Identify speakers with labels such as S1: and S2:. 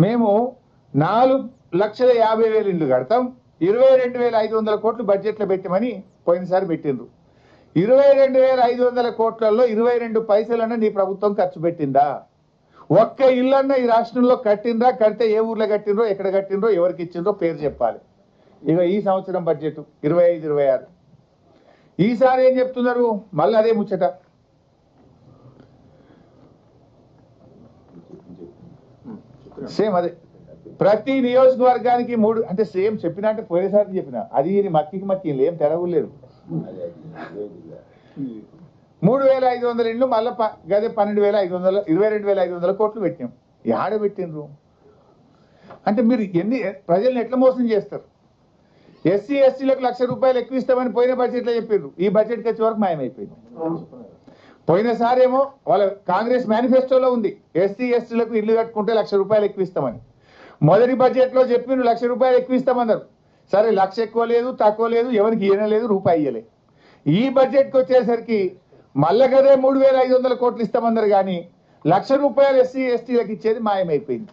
S1: మేము నాలుగు లక్షల యాభై వేలు ఇల్లు కడతాం. ఇరవై రెండు వేల ఐదు వందల కోట్లు బడ్జెట్లో పెట్టమని పోయినసారి పెట్టిండ్రు. ఇరవై రెండు వేల ఐదు వందల కోట్లలో ఇరవై రెండు పైసలన్నా నీ ప్రభుత్వం ఖర్చు పెట్టిందా? ఒక్క ఇల్లన్న ఈ రాష్ట్రంలో కట్టిండ్రా? కడితే ఏ ఊర్లో కట్టిండ్రో? ఎక్కడ కట్టిండ్రో? ఎవరికి ఇచ్చిండ్రో? పేరు చెప్పాలి. ఇక ఈ సంవత్సరం బడ్జెట్ ఇరవై ఐదు ఇరవై ఆరు. ఈసారి ఏం చెప్తున్నారు? మళ్ళీ అదే ముచ్చట. సేమ్ అదే. ప్రతి నియోజకవర్గానికి మూడు అంటే సేమ్ చెప్పినా అంటే చెప్పిన. అది మక్కికి మక్కి ఏం తెరవలేదు మూడు వేల ఐదు వందల ఇండ్లు మళ్ళీ గదే పన్నెండు వేల ఐదు వందల ఇరవై రెండు వేల ఐదు వందల కోట్లు పెట్టినాం. ఆడ పెట్టిండ్రు? అంటే మీరు ఎన్ని ప్రజల్ని ఎట్లా మోసం చేస్తారు? ఎస్సీ ఎస్టీలకు లక్ష రూపాయలు ఎక్కువ ఇస్తామని పోయిన బడ్జెట్లో చెప్పిండ్రు ఈ బడ్జెట్కి వచ్చే వరకు మాయమైపోయింది. పోయినసారి ఏమో వాళ్ళ కాంగ్రెస్ మేనిఫెస్టోలో ఉంది. ఎస్సీ ఎస్టీలకు ఇల్లు కట్టుకుంటే లక్ష రూపాయలు ఎక్కువ ఇస్తామని మొదటి బడ్జెట్లో చెప్పిండ్రు లక్ష రూపాయలు ఎక్కువ ఇస్తామన్నారు సరే లక్ష ఎక్కువ లేదు తక్కువ లేదు ఎవరికి ఇయ్యలేదు రూపాయి ఇయ్యలే. ఈ బడ్జెట్కి వచ్చేసరికి మళ్ళా కదే మూడు వేల ఐదు వందల కోట్లు ఇస్తామన్నారు కానీ లక్ష రూపాయలు ఎస్సీ ఎస్టీలకు ఇచ్చేది మాయమైపోయింది.